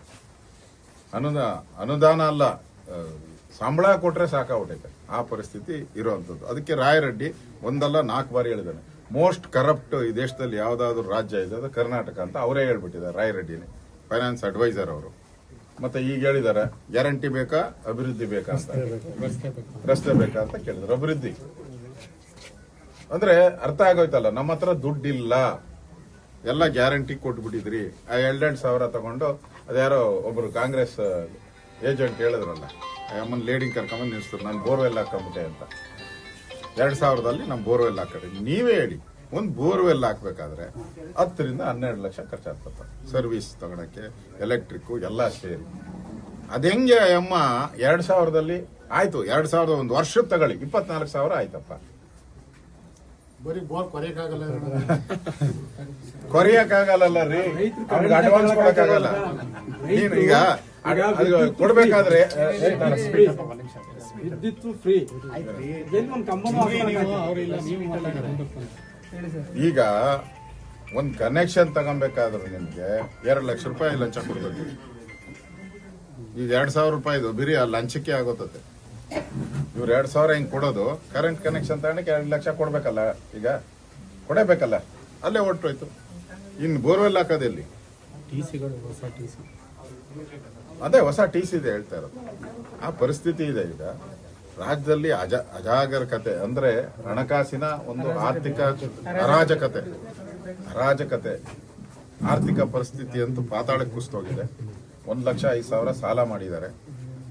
ಅನುದಾನ ಅನುದಾನ ಅಲ್ಲ ಸಂಬಳ ಕೊಟ್ರೆ ಸಾಕಾಗ್ಬಿಟ್ಟೈತೆ ಆ ಪರಿಸ್ಥಿತಿ ಇರುವಂತದ್ದು. ಅದಕ್ಕೆ ರಾಯರೆಡ್ಡಿ ಒಂದಲ್ಲ ನಾಲ್ಕು ಬಾರಿ ಹೇಳಿದ್ದಾನೆ. ಮೋಸ್ಟ್ ಕರಪ್ಟ್ ಈ ದೇಶದಲ್ಲಿ ಯಾವ್ದಾದ್ರು ರಾಜ್ಯ ಇದೆ ಅದು ಕರ್ನಾಟಕ ಅಂತ ಅವರೇ ಹೇಳ್ಬಿಟ್ಟಿದ್ದಾರೆ ರಾಯರೆಡ್ಡಿನೇ. ಫೈನಾನ್ಸ್ ಅಡ್ವೈಸರ್ ಅವರು. ಮತ್ತೆ ಈಗ ಹೇಳಿದ್ದಾರೆ ಗ್ಯಾರಂಟಿ ಬೇಕಾ ಅಭಿವೃದ್ಧಿ ಬೇಕಾ ಅಂತ. ರಸ್ತೆ ಬೇಕಾ. ಅಂತ ಕೇಳಿದ್ರು ಅಭಿವೃದ್ಧಿ. ಅಂದ್ರೆ ಅರ್ಥ ಆಗೋಯ್ತಲ್ಲ ನಮ್ಮ ಹತ್ರ ದುಡ್ಡಿಲ್ಲ. ಎಲ್ಲ ಗ್ಯಾರಂಟಿ ಕೊಟ್ಬಿಟ್ಟಿದ್ರಿ. ಆ ಎರಡೆರಡು ಸಾವಿರ ತಗೊಂಡು ಅದ್ಯಾರೋ ಒಬ್ರು ಕಾಂಗ್ರೆಸ್ ಏಜೆಂಟ್ ಹೇಳಿದ್ರಲ್ಲ. ಅಮ್ಮನ್ ಲೇಡಿಂಗ್ ಕರ್ಕೊಂಬಂದು ನಿಲ್ಲಿಸ್ತಾರೆ ನಾನು ಬೋರ್ವೆಲ್ ಹಾಕೊಂಬಿಟ್ಟೆ ಅಂತ. ಎರಡು ಸಾವಿರದಲ್ಲಿ ನಾವು ಬೋರ್ವೆಲ್ ಹಾಕಿದೆ. ನೀವೇ ಹೇಳಿ. ಒಂದು ಬೋರ್ವೆಲ್ ಹಾಕ್ಬೇಕಾದ್ರೆ ಹತ್ತರಿಂದ ಹನ್ನೆರಡು ಲಕ್ಷ ಖರ್ಚಾಗ್ತದೆ. ಸರ್ವಿಸ್ ತಗೊಳಕ್ಕೆ ಎಲೆಕ್ಟ್ರಿಕ್ಕು ಎಲ್ಲ ಸೇರಿ. ಅದು ಹೆಂಗೆ ಅಮ್ಮ ಎರಡು ಸಾವಿರದಲ್ಲಿ ಆಯಿತು. ಎರಡು ಸಾವಿರದ ಒಂದು ವರ್ಷದ ತಗೊಳ್ಳಿ. ಇಪ್ಪತ್ನಾಲ್ಕು ಸಾವಿರ ಆಯ್ತಪ್ಪ. ಬರೀ ಬೋರ್ ಕೊರೆಯಕ್ಕಾಗಲ್ಲ ಕೊರಿಯಕ್ಕಾಗಲ್ಲ ರೀ. ಅವ್ರಿಗೆ ಅಡ್ವಾನ್ಸ್ ಕೊಡಕ್ಕಾಗಲ್ಲ. ನೀನು ಈಗ ಕೊಡ್ಬೇಕಾದ್ರೆ ವಿದ್ಯುತ್ ಫ್ರೀ ಒಂದು ಕಂಬನೂ ಅವರಿಲ್ಲ ನೀವು ಮಾತಾಡಿ ಹೇಳಿ ಸರ್. ಈಗ ಒಂದ್ ಕನೆಕ್ಷನ್ ತಗೊಬೇಕಾದ್ರೆ ನಿಮ್ಗೆ ಎರಡು ಲಕ್ಷ ರೂಪಾಯಿ ಲಂಚ ಕೊಡ್ಬೇಕು. ಈಗ ಎರಡ್ ಸಾವಿರ ರೂಪಾಯಿದು ಬಿರಿ ಆ ಲಂಚಕ್ಕೆ ಆಗೋತತೆ. ಇವ್ರು ಎರಡ್ ಸಾವಿರ ಹಿಂಗ್ ಕೊಡೋದು ಕರೆಂಟ್ ಕನೆಕ್ಷನ್ ತಗೊಂಡಕ್ಕೆ ಎರಡು ಲಕ್ಷ ಕೊಡ್ಬೇಕಲ್ಲ ಈಗ ಕೊಡಬೇಕಲ್ಲ ಅಲ್ಲೇ ಹೊರಟೋಯ್ತು. ಇನ್ನು ಬೋರ್ವೆಲ್ ಹಾಕೋದೆಲ್ಲಿ ಟಿ ಸಿಗಳು ಹೊಸ ಟಿ ಸಿ. ಅದೇ ಹೊಸ ಟಿ ಸಿ ಇದೆ ಹೇಳ್ತಾ ಇರೋದು. ಆ ಪರಿಸ್ಥಿತಿ ಇದೆ ಈಗ. ರಾಜ್ಯದಲ್ಲಿ ಅಜ, ಅಜಾಗರಕತೆ ಅಂದ್ರೆ ಹಣಕಾಸಿನ ಒಂದು ಆರ್ಥಿಕ ಅರಾಜಕತೆ. ಅರಾಜಕತೆ. ಆರ್ಥಿಕ ಪರಿಸ್ಥಿತಿ ಅಂತೂ ಪಾತಾಳಕ್ಕೆ ಕುಸಿತೋಗಿದೆ ಒಂದ್ ಲಕ್ಷ ಐದು ಸಾವಿರ ಸಾಲ ಮಾಡಿದ್ದಾರೆ.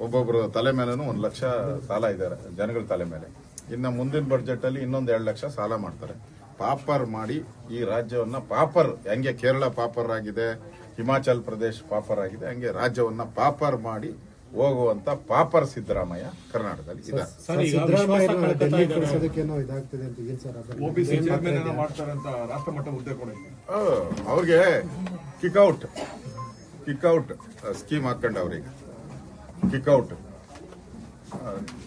ಒಬ್ಬೊಬ್ರು ತಲೆ ಮೇಲೂ ಒಂದ್ ಲಕ್ಷ ಸಾಲ ಇದ್ದಾರೆ, ಜನಗಳ ತಲೆ ಮೇಲೆ. ಇನ್ನು ಮುಂದಿನ ಅಲ್ಲಿ ಇನ್ನೊಂದ್ ಎರಡು ಲಕ್ಷ ಸಾಲ ಮಾಡ್ತಾರೆ. ಪಾಪರ್ ಮಾಡಿ ಈ ರಾಜ್ಯವನ್ನ ಪಾಪರ್ ಹೆಂಗೆ ಕೇರಳ ಪಾಪರ್ ಆಗಿದೆ ಹಿಮಾಚಲ್ ಪ್ರದೇಶ ಪಾಪರ್ ಆಗಿದೆ. ಹಂಗೆ ರಾಜ್ಯವನ್ನ ಪಾಪರ್ ಮಾಡಿ ಹೋಗುವಂತ ಪಾಪರ್ ಸಿದ್ದರಾಮಯ್ಯ ಕರ್ನಾಟಕದಲ್ಲಿ ಅವ್ರಿಗೆ ಕಿಕ್ಔಟ್ ಕಿಕ್ಔಟ್ ಸ್ಕೀಮ್ ಹಾಕೊಂಡ ಅವ್ರಿಗೆ. ಕಿಕ್ಔಟ್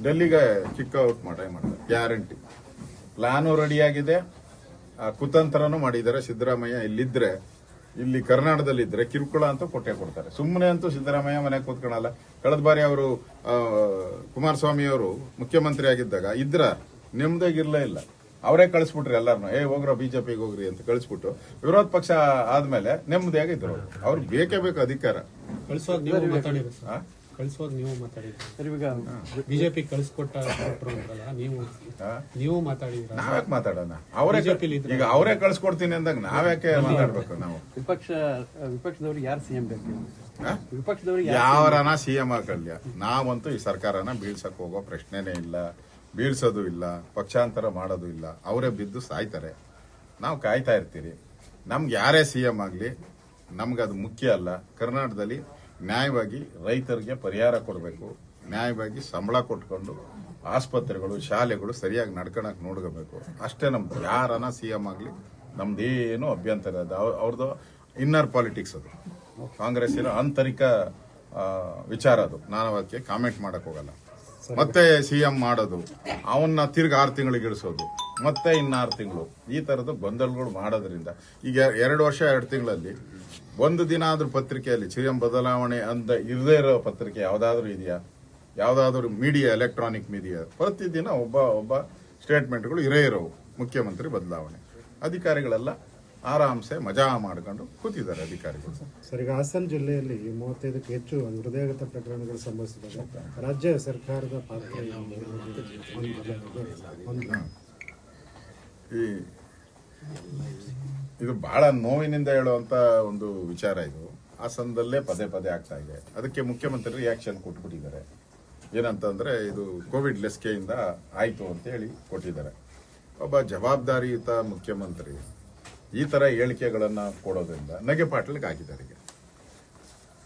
ಡೆಲ್ಲಿಗೆ ಕಿಕ್ಔಟ್ ಮಾಡೇ ಮಾಡ್ತಾರೆ. ಗ್ಯಾರಂಟಿ ಪ್ಲಾನು ರೆಡಿಯಾಗಿದೆ ಕುತಂತ್ರನೂ ಮಾಡಿದ್ದಾರೆ. ಸಿದ್ದರಾಮಯ್ಯ ಇಲ್ಲಿದ್ರೆ ಇಲ್ಲಿ ಕರ್ನಾಟಕದಲ್ಲಿ ಇದ್ರೆ ಕಿರುಕುಳ ಅಂತ ಕೊಟ್ಟೆ ಕೊಡ್ತಾರೆ. ಸುಮ್ಮನೆ ಅಂತೂ ಸಿದ್ದರಾಮಯ್ಯ ಮನೆ ಕೂತ್ಕೊಳಲ್ಲ. ಕಳೆದ ಬಾರಿ ಅವರು ಕುಮಾರಸ್ವಾಮಿ ಅವರು ಮುಖ್ಯಮಂತ್ರಿ ಆಗಿದ್ದಾಗ ಇದ್ರ ನೆಮ್ಮದಾಗಿರ್ಲೇ ಇಲ್ಲ. ಅವರೇ ಕಳಿಸ್ಬಿಟ್ರಿ ಎಲ್ಲಾರನು. ಏ ಹೋಗ್ರ ಬಿಜೆಪಿಗೆ ಹೋಗ್ರಿ ಅಂತ ಕಳಿಸ್ಬಿಟ್ಟು ವಿರೋಧ ಪಕ್ಷ ಆದ್ಮೇಲೆ ನೆಮ್ಮದಿಯಾಗಿದ್ರು ಅವ್ರು. ಬೇಕೇ ಬೇಕು ಅಧಿಕಾರ. ಕಳಿಸುವಾಗ ನೀವು ಮಾತಾಡಿದ್ರಿ ಸರ್ ಇವಾಗ ಬಿಜೆಪಿ ಕಳಿಸ್ಕೊಟ್ಟ ಕೊಟ್ರು ಅಂದ್ರಲ್ಲ ನೀವು ನೀವು ಮಾತಾಡಿದ್ರ ನಾವ್ಯಾಕೆ ಮಾತಾಡೋಣ? ಅವರೇ ಈಗ ಅವರೇ ಕಳ್ಸ್ಕೊಡ್ತೀನಿ ಅಂದಾಗ ನಾವ್ಯಾಕೆ ಮಾತಾಡ್ಬೇಕು ನಾವು? ವಿಪಕ್ಷ ವಿಪಕ್ಷದವ್ರಿಗೆ ಯಾರು ಸಿಎಂ ಬೇಕು? ವಿಪಕ್ಷದವ್ರಿಗೆ ಯಾವರನ ಸಿಎಂ ಆಗಲ್ಯ ನಾವಂತೂ ಈ ಸರ್ಕಾರನ ಬೀಳ್ಸಕ್ ಹೋಗೋ ಪ್ರಶ್ನೆನೇ ಇಲ್ಲ. ಬೀಳ್ಸೋದು ಇಲ್ಲ. ಪಕ್ಷಾಂತರ ಮಾಡೋದು ಇಲ್ಲ. ಅವರೇ ಬಿದ್ದು ಸಾಯ್ತಾರೆ. ನಾವು ಕಾಯ್ತಾ ಇರ್ತೀರಿ. ನಮ್ಗೆ ಯಾರೇ ಸಿಎಂ ಆಗಲಿ ನಮ್ಗೆ ಅದು ಮುಖ್ಯ ಅಲ್ಲ. ಕರ್ನಾಟಕದಲ್ಲಿ ನ್ಯಾಯವಾಗಿ ರೈತರಿಗೆ ಪರಿಹಾರ ಕೊಡಬೇಕು, ನ್ಯಾಯವಾಗಿ ಸಂಬಳ ಕೊಟ್ಕೊಂಡು ಆಸ್ಪತ್ರೆಗಳು, ಶಾಲೆಗಳು ಸರಿಯಾಗಿ ನಡ್ಕೊಳಕ್ ನೋಡ್ಕೋಬೇಕು. ಅಷ್ಟೇ ನಮ್ದು ಯಾರನ ಸಿಎಂ ಆಗಲಿ, ನಮ್ದೇನು ಅಭ್ಯಂತರ ಅದು ಅವ್ರ್- ಅವ್ರದ್ದು ಇನ್ನರ್ ಪಾಲಿಟಿಕ್ಸ್ ಅದು. ಕಾಂಗ್ರೆಸ್ಸಿನ ಆಂತರಿಕ ವಿಚಾರ ಅದು. ನಾನು ಅದಕ್ಕೆ ಕಾಮೆಂಟ್ ಮಾಡಕ್ ಹೋಗಲ್ಲ ಸಿ ಎಂ ಮಾಡೋದು, ಅವನ್ನ ತಿರ್ಗ ಆರು ತಿಂಗಳಿಗೆ ಇಳಿಸೋದು, ಮತ್ತೆ ಇನ್ನಾರು ತಿಂಗಳು. ಈ ತರದ ಗೊಂದಲಗಳು ಮಾಡೋದ್ರಿಂದ. ಈಗ ಎರಡು ವರ್ಷ, ಎರಡು ತಿಂಗಳಲ್ಲಿ ಒಂದು ದಿನ ಆದ್ರೂ ಪತ್ರಿಕೆಯಲ್ಲಿ ಸಿ ಎಂ ಬದಲಾವಣೆ ಅಂತ ಇರದೇ ಇರೋ ಪತ್ರಿಕೆ ಯಾವ್ದಾದ್ರು ಇದೆಯಾ? ಯಾವ್ದಾದ್ರು ಮೀಡಿಯಾ, ಎಲೆಕ್ಟ್ರಾನಿಕ್ ಮೀಡಿಯಾ, ಪ್ರತಿದಿನ ಒಬ್ಬ ಒಬ್ಬ ಸ್ಟೇಟ್ಮೆಂಟ್ಗಳು ಇರೇ ಇರೋವು. ಮುಖ್ಯಮಂತ್ರಿ ಬದಲಾವಣೆ. ಅಧಿಕಾರಿಗಳೆಲ್ಲ ಆರಾಮ್ಸೆ ಮಜಾ ಮಾಡ್ಕೊಂಡು ಕೂತಿದ್ದಾರೆ ಅಧಿಕಾರಿಗಳು. ಸರ್ ಈಗ ಹಾಸನ ಜಿಲ್ಲೆಯಲ್ಲಿ ಮೂವತ್ತೈದಕ್ಕೆ ಹೆಚ್ಚು ಹೃದಯಘಾತ ಪ್ರಕರಣಗಳು ಸಂಭವಿಸಿದಾಗ ರಾಜ್ಯ ಸರ್ಕಾರದ ಪಾತ್ರ ಈ ಇದು ಬಹಳ ನೋವಿನಿಂದ ಹೇಳುವಂತ ಒಂದು ವಿಚಾರ ಇದು. ಹಾಸನದಲ್ಲೇ ಪದೇ ಪದೇ ಆಗ್ತಾ ಇದೆ. ಅದಕ್ಕೆ ಮುಖ್ಯಮಂತ್ರಿ ರಿಯಾಕ್ಷನ್ ಕೊಟ್ಬಿಟ್ಟಿದ್ದಾರೆ. ಏನಂತಂದ್ರೆ ಇದು ಕೋವಿಡ್ ಲಸಿಕೆಯಿಂದ ಆಯ್ತು ಅಂತ ಹೇಳಿ ಕೊಟ್ಟಿದ್ದಾರೆ. ಒಬ್ಬ ಜವಾಬ್ದಾರಿಯುತ ಮುಖ್ಯಮಂತ್ರಿ ಈ ತರ ಹೇಳಿಕೆಗಳನ್ನ ಕೊಡೋದ್ರಿಂದ ನಗೆ ಪಾಟಲ್ಗೆ ಹಾಕಿದ್ದಾರೆ ಈಗ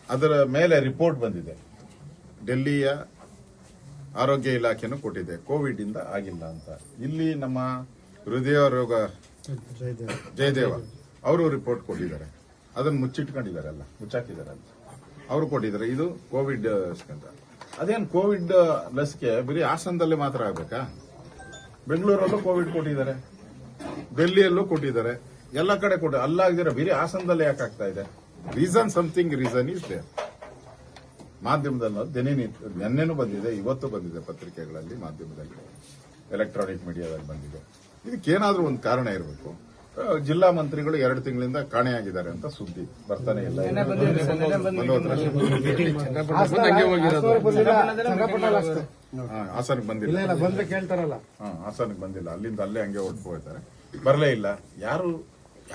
ಅದರ ಮೇಲೆ ರಿಪೋರ್ಟ್ ಬಂದಿದೆ. ಡೆಲ್ಲಿಯ ಆರೋಗ್ಯ ಇಲಾಖೆನೂ ಕೊಟ್ಟಿದೆ. ಕೋವಿಡ್ ಇಂದ ಆಗಿಲ್ಲ ಅಂತ. ಇಲ್ಲಿ ನಮ್ಮ ಹೃದಯ ರೋಗ ಜಯದೇವ್. ಅವರು ರಿಪೋರ್ಟ್ ಕೊಟ್ಟಿದ್ದಾರೆ. ಅದನ್ನು ಮುಚ್ಚಿಟ್ಕೊಂಡಿದ್ದಾರೆ ಅಲ್ಲ ಮುಚ್ಚಾಕಿದ್ದಾರೆ ಅಂತ. ಅವರು ಕೊಟ್ಟಿದ್ದಾರೆ. ಇದು ಕೋವಿಡ್ ಅಂತ ಅದೇನು ಕೋವಿಡ್ ಲಸಿಕೆ ಬರೀ ಹಾಸನದಲ್ಲಿ ಮಾತ್ರ ಆಗ್ಬೇಕಾ? ಬೆಂಗಳೂರಲ್ಲೂ ಕೋವಿಡ್ ಕೊಟ್ಟಿದ್ದಾರೆ. ಡೆಲ್ಲಿಯಲ್ಲೂ ಕೊಟ್ಟಿದ್ದಾರೆ. ಎಲ್ಲ ಕಡೆ ಕೊಟ್ಟು ಅಲ್ಲಾಗದಿರ ಬೇರೆ ಹಾಸನದಲ್ಲಿ ಯಾಕೆ ಆಗ್ತಾ ಇದೆ? Reason something reason is there ಮಾಧ್ಯಮದಲ್ಲಿ ನಿಂತು ನಿನ್ನೆನೂ ಬಂದಿದೆ ಇವತ್ತು ಬಂದಿದೆ ಪತ್ರಿಕೆಗಳಲ್ಲಿ ಮಾಧ್ಯಮದಲ್ಲಿ. ಎಲೆಕ್ಟ್ರಾನಿಕ್ ಮೀಡಿಯಾದಲ್ಲಿ ಬಂದಿದೆ. ಇದಕ್ಕೇನಾದ್ರೂ ಒಂದು ಕಾರಣ ಇರಬೇಕು. ಜಿಲ್ಲಾ ಮಂತ್ರಿಗಳು ಎರಡು ತಿಂಗಳಿಂದ ಕಾಣೆಯಾಗಿದ್ದಾರೆ ಅಂತ ಸುದ್ದಿ. ಬರ್ತಾನೆ ಇಲ್ಲ. ಹಾಸನಕ್ಕೆ ಬಂದಿಲ್ಲ. ಹಾಸನಕ್ಕೆ ಬಂದಿಲ್ಲ. ಅಲ್ಲಿಂದ ಅಲ್ಲೇ ಹಂಗೆ ಹೊರಟು ಹೋಗ್ತಾರೆ. ಬರಲೇ ಇಲ್ಲ. ಯಾರು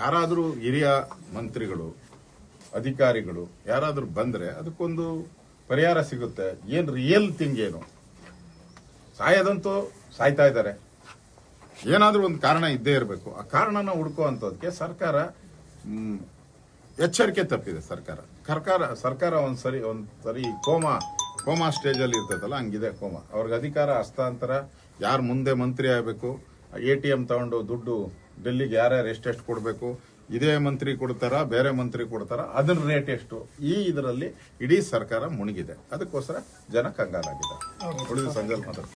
ಯಾರಾದರೂ ಹಿರಿಯ ಮಂತ್ರಿಗಳು, ಅಧಿಕಾರಿಗಳು ಯಾರಾದರೂ ಬಂದರೆ ಅದಕ್ಕೊಂದು ಪರಿಹಾರ ಸಿಗುತ್ತೆ. ಏನು ರಿಯಲ್ ಥಿಂಗ್ ಏನು? ಸಾಯೋದಂತೂ ಸಾಯ್ತಾ ಇದ್ದಾರೆ. ಏನಾದರೂ ಒಂದು ಕಾರಣ ಇದ್ದೇ ಇರಬೇಕು. ಆ ಕಾರಣನ ಹುಡುಕುವಂಥದ್ದಕ್ಕೆ ಸರ್ಕಾರ ಎಚ್ಚರಿಕೆ ತಪ್ಪಿದೆ ಸರ್ಕಾರ. ಸರ್ಕಾರ ಸರ್ಕಾರ ಒಂದು ಸರಿ ಒಂದು ಸರಿ ಕೋಮಾ ಕೋಮಾ ಸ್ಟೇಜಲ್ಲಿ ಇರ್ತದಲ್ಲ, ಹಂಗಿದೆ ಕೋಮಾ. ಅವ್ರಿಗೆ ಅಧಿಕಾರ, ಹಸ್ತಾಂತರ, ಯಾರು ಮುಂದೆ ಮಂತ್ರಿ ಆಗಬೇಕು ಎ ಟಿ ಎಂ ತಗೊಂಡು ದುಡ್ಡು ಡೆಲ್ಲಿಗೆ ಯಾರ್ಯಾರು ಎಷ್ಟೆಷ್ಟು ಕೊಡಬೇಕು ಇದೇ ಮಂತ್ರಿ ಕೊಡ್ತಾರ ಬೇರೆ ಮಂತ್ರಿ ಕೊಡ್ತಾರ ಅದನ್ನ ರೇಟ್ ಎಷ್ಟು? ಈ ಇದರಲ್ಲಿ ಇಡೀ ಸರ್ಕಾರ ಮುಣಗಿದೆ. ಅದಕ್ಕೋಸ್ಕರ ಜನ ಕಂಗಾಲಾಗಿದೆ ಉಳಿದ ಸಂಜೆ ಮಾತಾಡ್ತಾರೆ